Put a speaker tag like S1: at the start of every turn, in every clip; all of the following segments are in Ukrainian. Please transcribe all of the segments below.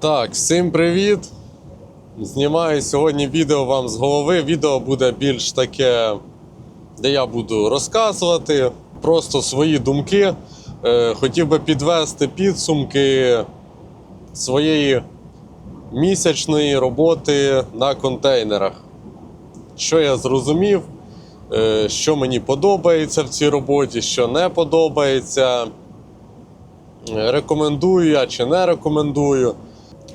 S1: Так, всім привіт! Знімаю сьогодні відео вам з голови. Відео буде більш таке, де я буду розказувати просто свої думки. Е, хотів би підвести підсумки своєї місячної роботи на контейнерах. Що я зрозумів, що мені подобається в цій роботі, що не подобається. Е, Рекомендую я чи не рекомендую.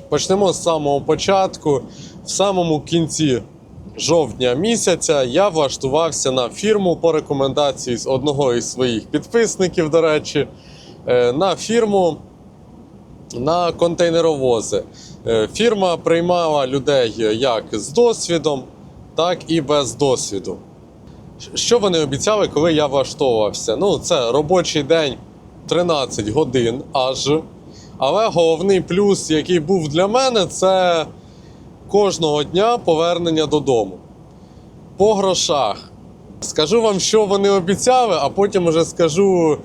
S1: Почнемо з самого початку. В самому кінці жовтня місяця я влаштувався на фірму по рекомендації з одного із своїх підписників, до речі, е, на фірму на контейнеровози. Е, Фірма приймала людей як з досвідом, так і без досвіду. Що вони обіцяли, коли я влаштовувався? Ну, це робочий день 13 годин аж. Але головний плюс, який був для мене, це кожного дня повернення додому. По грошах. Скажу вам, що вони обіцяли, а потім вже скажу,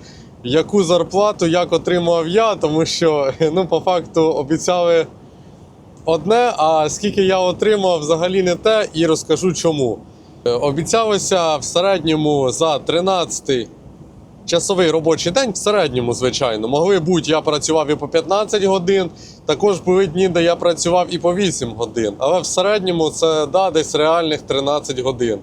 S1: яку зарплату як отримав я, тому що ну, по факту обіцяли одне, а скільки я отримав, взагалі не те, і розкажу чому. Е, Обіцялося в середньому за 13 часовий робочий день в середньому, звичайно. Могли бути, я працював і по 15 годин. Також були дні, де я працював і по 8 годин. Але в середньому це да, десь реальних 13 годин.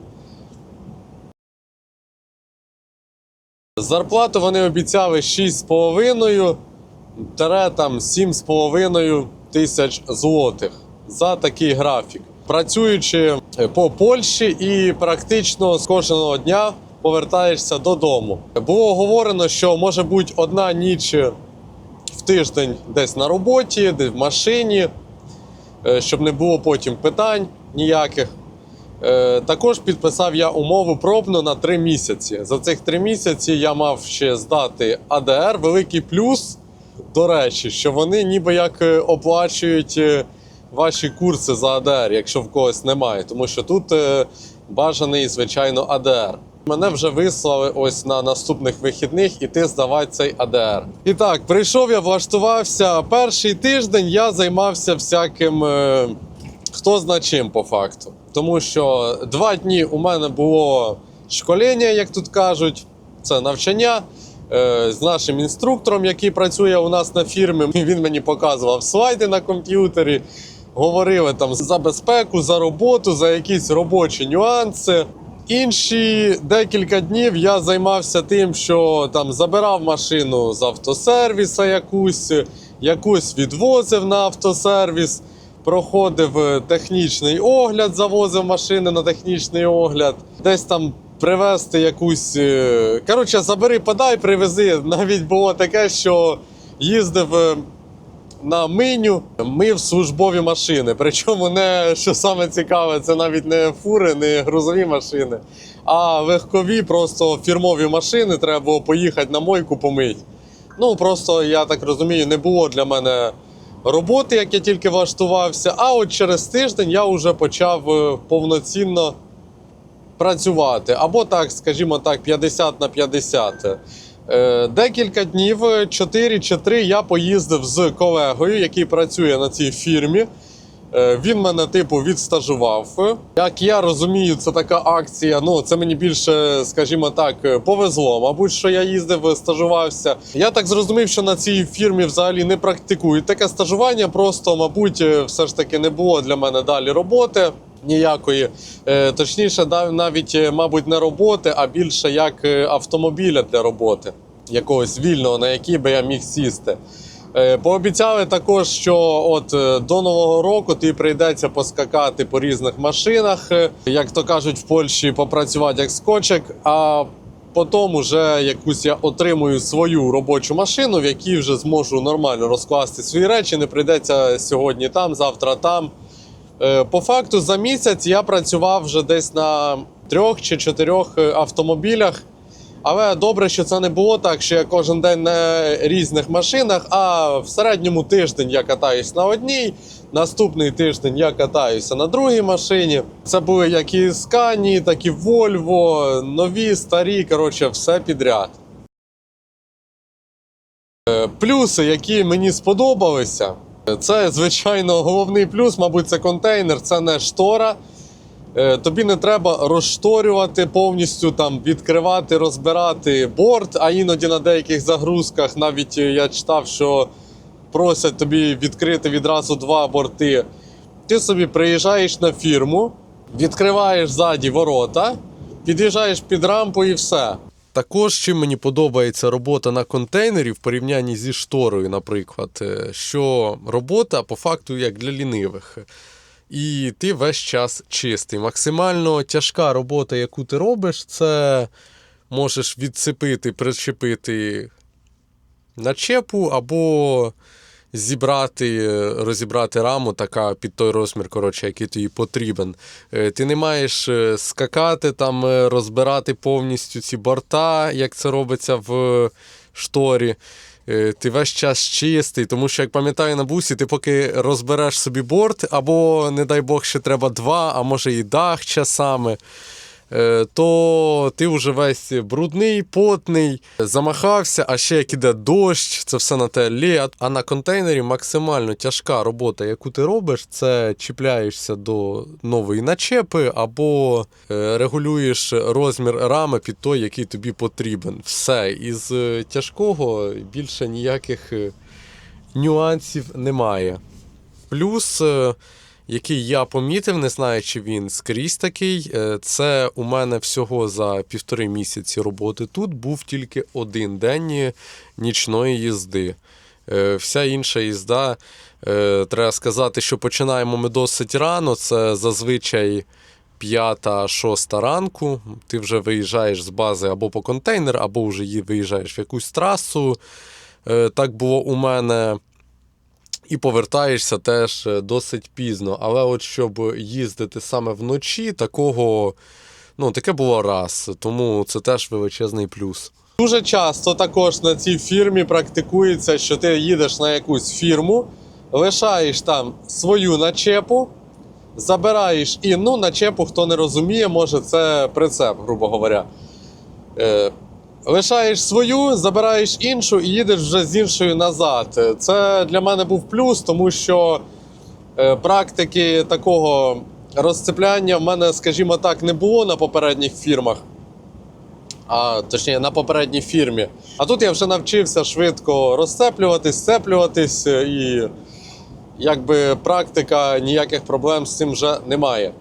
S1: Зарплату вони обіцяли 6,5 тере там 7,5 тисяч злотих за такий графік. Працюючи по Польщі і практично з кожного дня повертаєшся додому. Було говорено, що може бути одна ніч в тиждень десь на роботі, десь в машині, е, щоб не було потім питань ніяких. Е, Також підписав я умову пробну на три місяці. За цих три місяці я мав ще здати АДР. Великий плюс, до речі, що вони ніби як е, оплачують е, ваші курси за АДР, якщо в когось немає. Тому що тут е, бажаний, звичайно, АДР. Мене вже вислали ось на наступних вихідних іти здавати цей АДР. І так, прийшов я, влаштувався. Перший тиждень я займався всяким. е, хто зна чим по факту. Тому що два дні у мене було школіння, як тут кажуть, це навчання е, з нашим інструктором, який працює у нас на фірмі. Він мені показував слайди на комп'ютері, говорили там за безпеку, за роботу, за якісь робочі нюанси. Інші декілька днів я займався тим, що там забирав машину з автосервіса якусь, якусь відвозив на автосервіс проходив е, технічний огляд, завозив машини на технічний огляд, десь там привезти якусь. е, Коротше, забери, подай, привези. Навіть було таке, що їздив. На миню мив службові машини. Причому не що саме цікаве, це навіть не фури, не грузові машини, а легкові, просто фірмові машини. Треба було поїхати на мойку помити. Ну просто я так розумію, не було для мене роботи, як я тільки влаштувався. А от через тиждень я вже почав е, повноцінно працювати. Або так, скажімо так, 50 на 50. Е, Декілька днів, 4 чи 3, я поїздив з колегою, який працює на цій фірмі. Е, Він мене, типу, відстажував. Як я розумію, це така акція. Ну, це мені більше, скажімо так, повезло. Мабуть, що я їздив, стажувався. Я так зрозумів, що на цій фірмі взагалі не практикують таке стажування. Просто, мабуть, все ж таки не було для мене далі роботи. Ніякої, Е, точніше, навіть, е, мабуть, не роботи, а більше як е, автомобіля для роботи, якогось вільного, на який би я міг сісти. Пообіцяли також, що от до нового року ти прийдеться поскакати по різних машинах, як то кажуть в Польщі, попрацювати як скотчик. А потім вже якусь я отримую свою робочу машину, в якій вже зможу нормально розкласти свої речі. Не прийдеться сьогодні там, завтра там. Е, По факту за місяць я працював вже десь на трьох чи чотирьох е, автомобілях. Але добре, що це не було так, що я кожен день на різних машинах, а в середньому тиждень я катаюсь на одній, наступний тиждень я катаюся на другій машині. Це були як і Scania, так і Volvo, нові, старі, коротше, все підряд. Е, Плюси, які мені сподобалися, це, звичайно, головний плюс, мабуть, це контейнер, це не штора. Е, Тобі не треба розшторювати повністю, там, відкривати, розбирати борт, а іноді на деяких загрузках навіть е, я читав, що просять тобі відкрити відразу два борти. Ти собі приїжджаєш на фірму, відкриваєш ззаді ворота, під'їжджаєш під рампу і все. Також чим мені подобається робота на контейнері в порівнянні зі шторою, наприклад, е, що робота по факту як для лінивих. І ти весь час чистий. Максимально тяжка робота, яку ти робиш, це можеш відцепити, причепити начепу або зібрати, розібрати раму, така під той розмір, коротше, який тобі потрібен. Е, Ти не маєш е, скакати, там, е, розбирати повністю ці борта, як це робиться в шторі. Ти весь час чистий, тому що, як пам'ятаю на бусі, ти поки розбереш собі борт, або, не дай Бог, ще треба два, а може і дах часами то ти вже весь брудний, потний, замахався, а ще як іде дощ, це все на те лє. А на контейнері максимально тяжка робота, яку ти робиш, це чіпляєшся до нової начепи або е, регулюєш розмір рами під той, який тобі потрібен. Все. Із е, тяжкого більше ніяких е, нюансів немає. Плюс, е, який я помітив, не знаю, чи він скрізь такий, е, це у мене всього за півтори місяці роботи тут був тільки один день нічної їзди. Е, Вся інша їзда, е, треба сказати, що починаємо ми досить рано. Це зазвичай п'ята-шоста ранку. Ти вже виїжджаєш з бази або по контейнер, або вже виїжджаєш в якусь трасу. Так було у мене і повертаєшся теж е, досить пізно. Але от щоб їздити саме вночі, такого ну, таке було раз. Тому це теж величезний плюс. Дуже часто також на цій фірмі практикується, що ти їдеш на якусь фірму, лишаєш там свою начепу, забираєш інну начепу, хто не розуміє, може це прицеп, грубо говоря. Лишаєш свою, забираєш іншу і їдеш вже з іншою назад. Це для мене був плюс, тому що е, практики такого розцепляння в мене, скажімо так, не було на попередніх фірмах. А точніше, на попередній фірмі. А тут я вже навчився швидко розцеплюватись, сцеплюватись, е, і якби практика ніяких проблем з цим вже немає.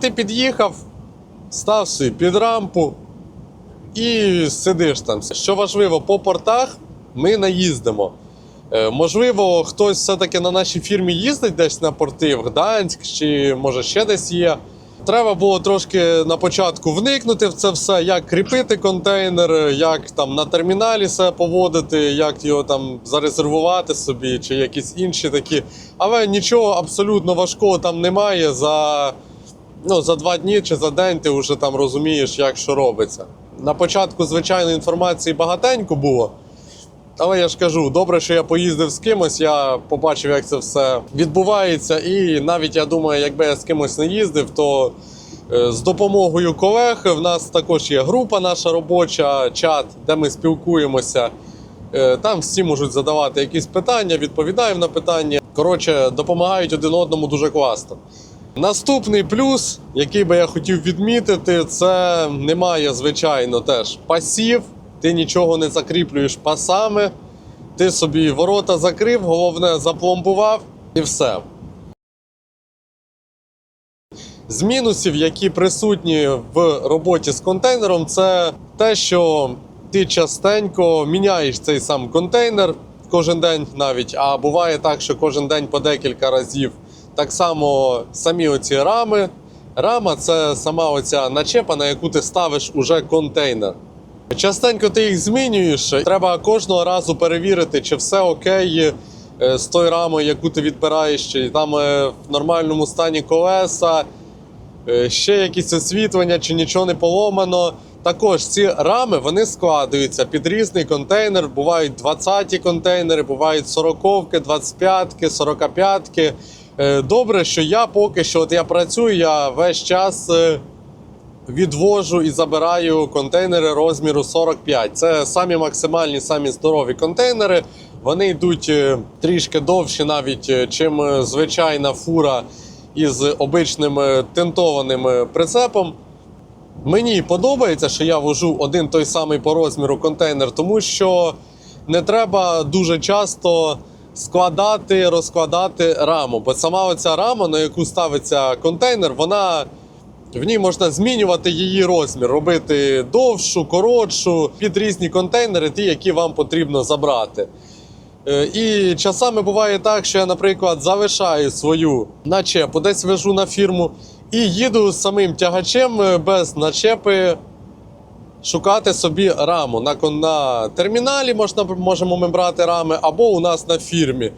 S1: Ти під'їхав, став собі під рампу, і сидиш там. Що важливо, по портах ми не їздимо. Е, Можливо, хтось все-таки на нашій фірмі їздить десь на порти в Гданськ чи може ще десь є. Треба було трошки на початку вникнути в це все, як кріпити контейнер, як там на терміналі себе поводити, як його там зарезервувати собі, чи якісь інші такі. Але нічого абсолютно важкого там немає. За ну, за два дні чи за день ти вже там розумієш, як що робиться. На початку, звичайно, інформації багатенько було. Але я ж кажу, добре, що я поїздив з кимось, я побачив, як це все відбувається. І навіть я думаю, якби я з кимось не їздив, то е, з допомогою колег в нас також є група наша робоча, чат, де ми спілкуємося. Е, Там всі можуть задавати якісь питання, відповідаємо на питання. Коротше, допомагають один одному дуже класно. Наступний плюс, який би я хотів відмітити, це немає, звичайно, теж пасів. Ти нічого не закріплюєш пасами. Ти собі ворота закрив, головне запломбував і все. З мінусів, які присутні в роботі з контейнером, це те, що ти частенько міняєш цей сам контейнер кожен день навіть, а буває так, що кожен день по декілька разів. Так само самі оці рами. Рама це сама оця начепа, на яку ти ставиш уже контейнер. Частенько ти їх змінюєш. Треба кожного разу перевірити, чи все окей е, з тою рамою, яку ти відбираєш, чи там е, в нормальному стані колеса, е, ще якісь освітлення, чи нічого не поломано. Також ці рами вони складуються під різний контейнер. Бувають 20-ті контейнери, бувають 40, 25-ки, 45. Е, Добре, що я поки що от я працюю, я весь час е, відвожу і забираю контейнери розміру 45. Це самі максимальні, самі здорові контейнери. Вони йдуть е, трішки довші, навіть чим звичайна фура із обичним тентованим прицепом. Мені подобається, що я вожу один той самий по розміру контейнер, тому що не треба дуже часто складати, розкладати раму. Бо сама оця рама, на яку ставиться контейнер, вона в ній можна змінювати її розмір, робити довшу, коротшу під різні контейнери, ті, які вам потрібно забрати. Е, І часами буває так, що я, наприклад, залишаю свою начепу, десь вежу на фірму і їду самим тягачем е, без начепи шукати собі раму. На, на терміналі можна, можемо ми брати рами, або у нас на фірмі.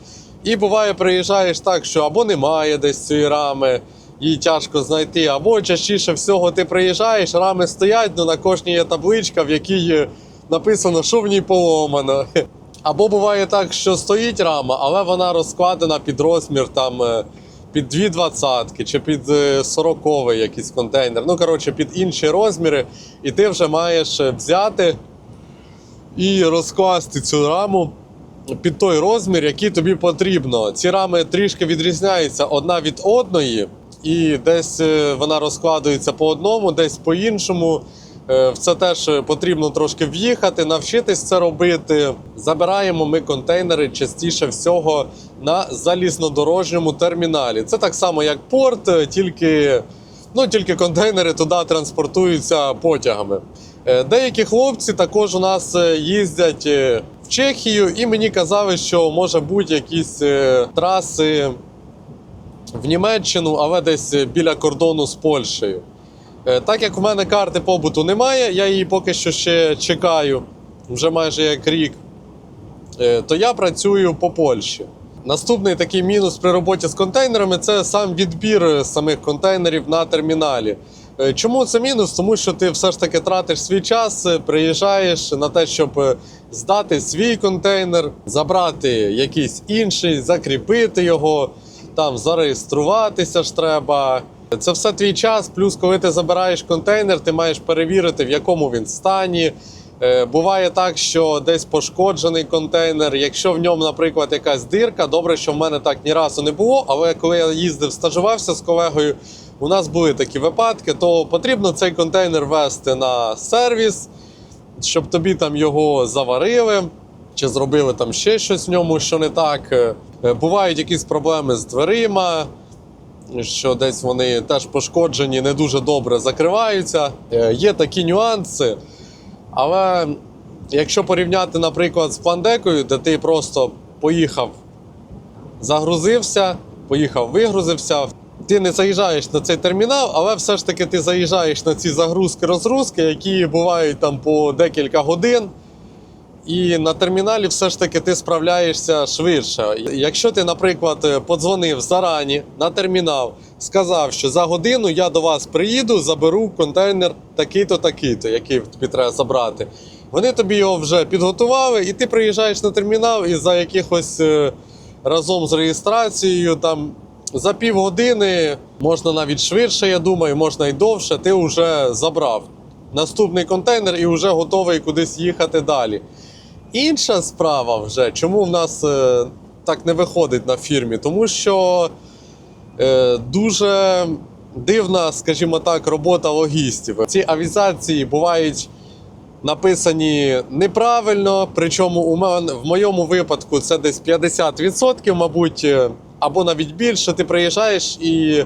S1: І буває, приїжджаєш так, що або немає десь цієї рами, її тяжко знайти, або частіше всього ти приїжджаєш, рами стоять, ну на кожній є табличка, в якій написано, що в ній поломано. Або буває так, що стоїть рама, але вона розкладена під розмір там е, під дві двадцятки чи під е, сороковий якийсь контейнер. Ну, коротше, під інші розміри, і ти вже маєш е, взяти і розкласти цю раму під той розмір, який тобі потрібно. Ці рами трішки відрізняються одна від одної, і десь е, вона розкладується по одному, десь по іншому. Е, В це теж е, потрібно трошки в'їхати, навчитись це робити. Забираємо ми контейнери частіше всього на залізнодорожньому терміналі. Це так само, як порт, е, тільки, ну, тільки контейнери туди транспортуються потягами. Деякі хлопці також у нас їздять в Чехію, і мені казали, що може бути якісь траси в Німеччину, але десь біля кордону з Польщею. Е, Так як в мене карти побуту немає, я її поки що ще чекаю, вже майже як рік, е, то я працюю по Польщі. Наступний такий мінус при роботі з контейнерами це сам відбір е, самих контейнерів на терміналі. Чому це мінус? Тому що ти все ж таки тратиш свій час, приїжджаєш на те, щоб здати свій контейнер, забрати якийсь інший, закріпити його, там зареєструватися ж треба. Це все твій час. Плюс, коли ти забираєш контейнер, ти маєш перевірити, в якому він стані. Е, Буває так, що десь пошкоджений контейнер. Якщо в ньому, наприклад, якась дирка, добре, що в мене так ні разу не було. Але коли я їздив, стажувався з колегою, у нас були такі випадки, то потрібно цей контейнер вести на сервіс, щоб тобі там його заварили, чи зробили там ще щось в ньому, що не так. Е, Бувають якісь проблеми з дверима що десь вони теж пошкоджені, не дуже добре закриваються. Е, Є такі нюанси. Але якщо порівняти, наприклад, з пландекою, де ти просто поїхав, загрузився, поїхав, вигрузився. Ти не заїжджаєш на цей термінал, але все ж таки ти заїжджаєш на ці загрузки-розгрузки, які бувають там по декілька годин. І на терміналі все ж таки ти справляєшся швидше. Якщо ти, наприклад, подзвонив зарані на термінал, сказав, що за годину я до вас приїду, заберу контейнер такий-то, такий-то, який тобі треба забрати. Вони тобі його вже підготували, і ти приїжджаєш на термінал, і за якихось е, разом з реєстрацією там. За півгодини, можна навіть швидше, я думаю, можна й довше, ти вже забрав наступний контейнер і вже готовий кудись їхати далі. Інша справа вже, чому в нас е, так не виходить на фірмі? Тому що е, дуже дивна, скажімо так, робота логістів. Ці авізації бувають написані неправильно, причому у мене, в моєму випадку це десь 50%, мабуть, е, або навіть більше. Ти приїжджаєш і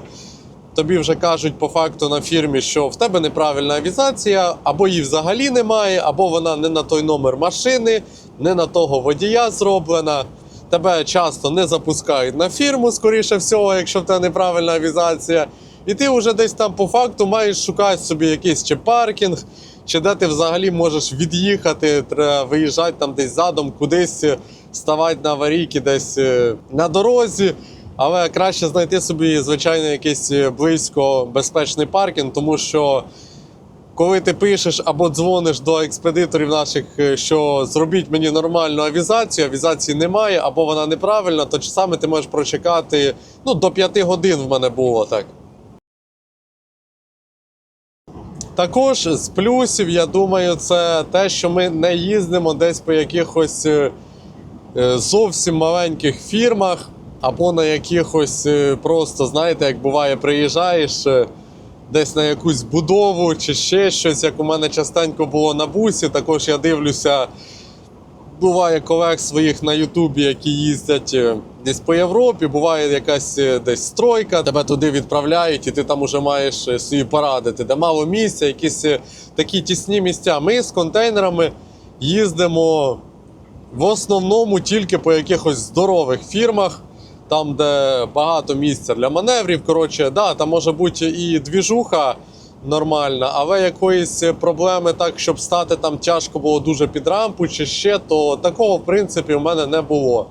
S1: тобі вже кажуть по факту на фірмі, що в тебе неправильна авізація, або її взагалі немає, або вона не на той номер машини, не на того водія зроблена. Тебе часто не запускають на фірму, скоріше всього, якщо в тебе неправильна авізація. І ти вже десь там по факту маєш шукати собі якийсь чи паркінг, чи де ти взагалі можеш від'їхати, виїжджати там десь задом, кудись е, ставати на аварійки десь е, на дорозі. Але краще знайти собі, звичайно, якийсь е, близько безпечний паркінг, тому що коли ти пишеш або дзвониш до експедиторів наших, е, що зробіть мені нормальну авізацію, авізації немає, або вона неправильна, то часами ти можеш прочекати ну, до 5 годин в мене було так. Також з плюсів, я думаю, це те, що ми не їздимо десь по якихось е, зовсім маленьких фірмах, або на якихось е, просто, знаєте, як буває, приїжджаєш е, десь на якусь будову чи ще щось, як у мене частенько було на бусі. Також я дивлюся, буває колег своїх на Ютубі, які їздять е, десь по Європі. Буває якась десь стройка, тебе туди відправляють, і ти там уже маєш собі порадити, де мало місця, якісь такі тісні місця. Ми з контейнерами їздимо в основному тільки по якихось здорових фірмах. Там, де багато місця для маневрів. Коротше, да, там може бути і двіжуха нормальна, але якоїсь проблеми так, щоб стати там тяжко було дуже під рампу чи ще, то такого в принципі у мене не було.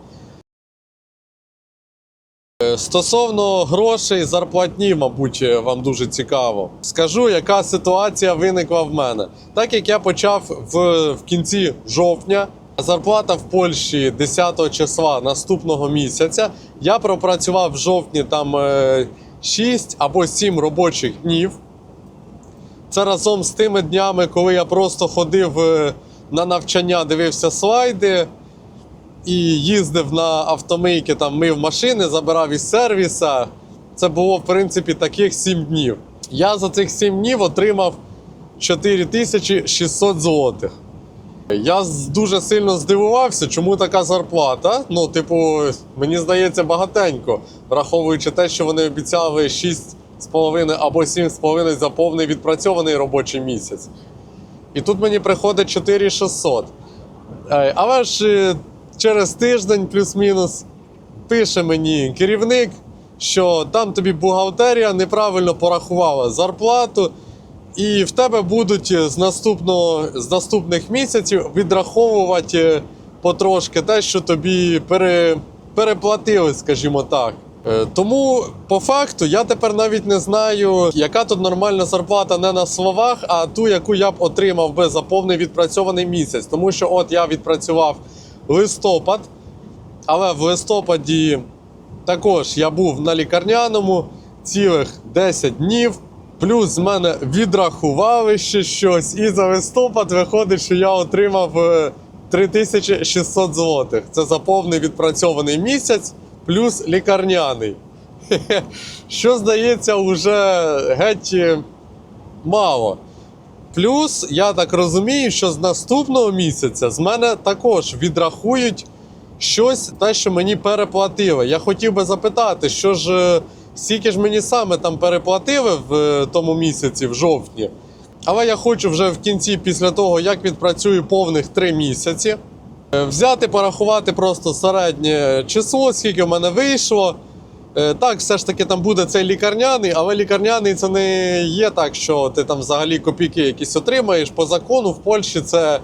S1: Е, Стосовно грошей, зарплатні, мабуть, вам дуже цікаво. Скажу, яка ситуація виникла в мене. Так як я почав в, в кінці жовтня, зарплата в Польщі 10 числа наступного місяця. Я пропрацював в жовтні там е, 6 або 7 робочих днів. Це разом з тими днями, коли я просто ходив е, на навчання, дивився слайди і їздив на автомийки, там мив машини, забирав із сервіса. Це було, в принципі, таких 7 днів. Я за цих 7 днів отримав 4600 злотих. Я дуже сильно здивувався, чому така зарплата. Ну, типу, мені здається, багатенько, враховуючи те, що вони обіцяли 6,5 або 7,5 за повний відпрацьований робочий місяць. І тут мені приходить 4600. Е, Але ж е, через тиждень, плюс-мінус, пише мені керівник, що там тобі бухгалтерія неправильно порахувала зарплату, і в тебе будуть е, з, наступного, з наступних місяців відраховувати е, потрошки те, що тобі пере, переплатили, скажімо так. Е, Тому по факту я тепер навіть не знаю, яка тут нормальна зарплата не на словах, а ту, яку я б отримав би за повний відпрацьований місяць. Тому що от я відпрацював листопад, але в листопаді також я був на лікарняному цілих 10 днів. Плюс з мене відрахували ще щось, і за листопад виходить, що я отримав е, 3600 злотих. Це за повний відпрацьований місяць, плюс лікарняний. Що здається, вже геть е, мало. Плюс, я так розумію, що з наступного місяця з мене також відрахують щось, те, що мені переплатили. Я хотів би запитати, що ж, е, скільки ж мені саме там переплатили в е, тому місяці, в жовтні. Але я хочу вже в кінці, після того, як відпрацюю повних три місяці, е, взяти, порахувати просто середнє число, скільки в мене вийшло. Е, Так, все ж таки там буде цей лікарняний, але лікарняний це не є так, що ти там взагалі копійки якісь отримаєш. По закону в Польщі це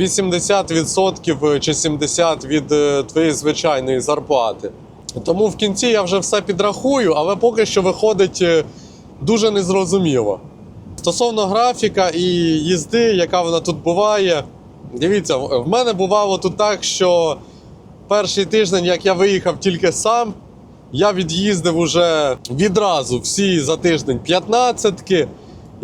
S1: 80% чи 70% від твоєї звичайної зарплати. Тому в кінці я вже все підрахую, але поки що виходить е, дуже незрозуміло. Стосовно графіка і їзди, яка вона тут буває, дивіться, в мене бувало тут так, що перший тиждень, як я виїхав тільки сам, я від'їздив уже відразу всі за тиждень 15-ки.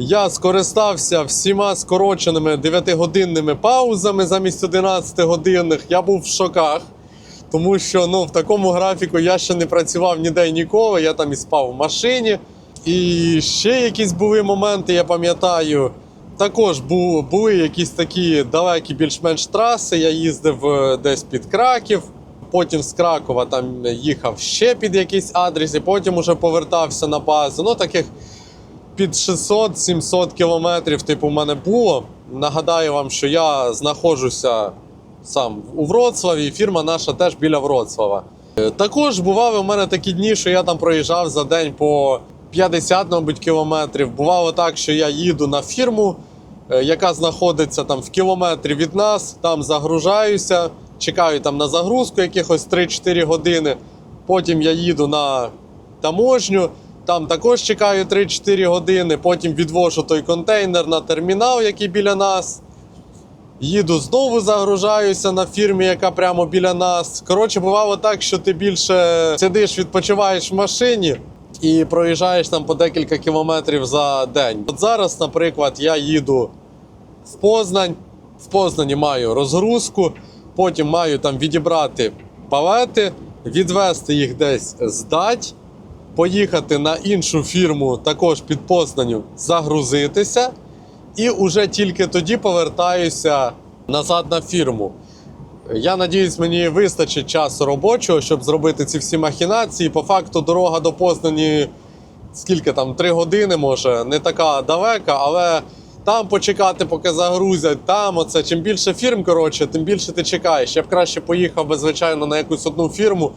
S1: Я скористався всіма скороченими 9-годинними паузами замість 11-годинних. Я був в шоках, тому що ну, в такому графіку я ще не працював ніде ніколи. Я там і спав в машині. І ще якісь були моменти, я пам'ятаю. Також були якісь такі далекі більш-менш траси. Я їздив е, десь під Краків. Потім з Кракова там їхав ще під якийсь адрес, і потім уже повертався на базу. Ну, таких під 600-700 кілометрів, типу, в мене було. Нагадаю вам, що я знаходжуся сам у Вроцлаві, фірма наша теж біля Вроцлава. Е, Також бували у мене такі дні, що я там проїжджав за день по 50, мабуть, кілометрів. Бувало так, що я їду на фірму, е, яка знаходиться там в кілометрі від нас, там загружаюся, чекаю там на загрузку якихось 3-4 години. Потім я їду на таможню, Там також чекаю 3-4 години, потім відвожу той контейнер на термінал, який біля нас. Їду знову загружаюся на фірмі, яка прямо біля нас. Коротше, бувало так, що ти більше сидиш, відпочиваєш в машині і проїжджаєш там по декілька кілометрів за день. От зараз, наприклад, я їду в Познань. В Познані маю розгрузку, потім маю там відібрати палети, відвести їх десь здать, поїхати на іншу фірму, також під Познанню, загрузитися, і уже тільки тоді повертаюся назад на фірму. Я надіюсь, мені вистачить часу робочого, щоб зробити ці всі махінації. По факту, дорога до Познані скільки там, три години, може, не така далека, але там почекати, поки загрузять, там оце. Чим більше фірм, коротше, тим більше ти чекаєш. Я б краще поїхав би, звичайно, на якусь одну фірму,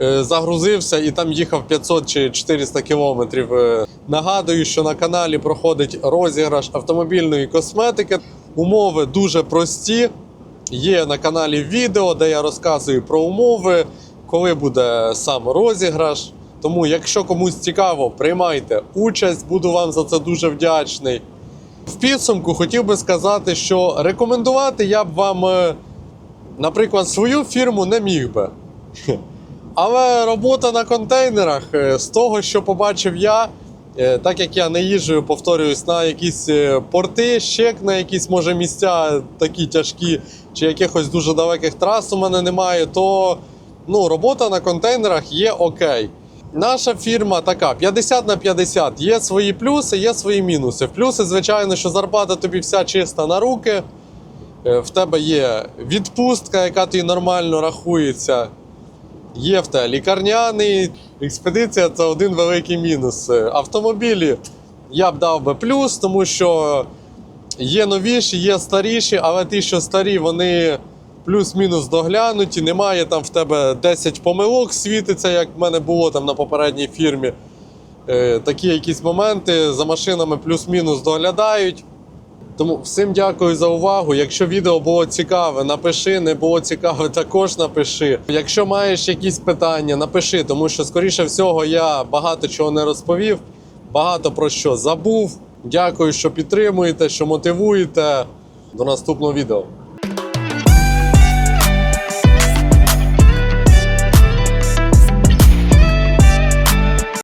S1: загрузився і там їхав 500 чи 400 кілометрів. Е, Нагадую, що на каналі проходить розіграш автомобільної косметики. Умови дуже прості. Є на каналі відео, де я розказую про умови, коли буде сам розіграш. Тому, якщо комусь цікаво, приймайте участь, буду вам за це дуже вдячний. В підсумку хотів би сказати, що рекомендувати я б вам, е, наприклад, свою фірму не міг би. Але робота на контейнерах, е, з того, що побачив я, е, так як я не їжджу, повторююсь, на якісь е, порти, ще на якісь може місця такі тяжкі, чи якихось дуже далеких трас у мене немає, то ну, робота на контейнерах є окей. Наша фірма така 50 на 50. Є свої плюси, є свої мінуси. Плюси, звичайно, що зарплата тобі вся чиста на руки. В тебе є відпустка, яка тобі нормально рахується. Є в тебе лікарняний. Експедиція це один великий мінус. Е, Автомобілі я б дав би плюс, тому що є новіші, є старіші, але ті, що старі, вони плюс-мінус доглянуті. Немає там в тебе 10 помилок світиться, як в мене було там на попередній фірмі. Е, такі якісь моменти за машинами плюс-мінус доглядають. Тому всім дякую за увагу. Якщо відео було цікаве, напиши. Не було цікаве, також напиши. Якщо маєш якісь питання, напиши, тому що, скоріше всього, я багато чого не розповів, багато про що забув. Дякую, що підтримуєте, що мотивуєте. До наступного відео.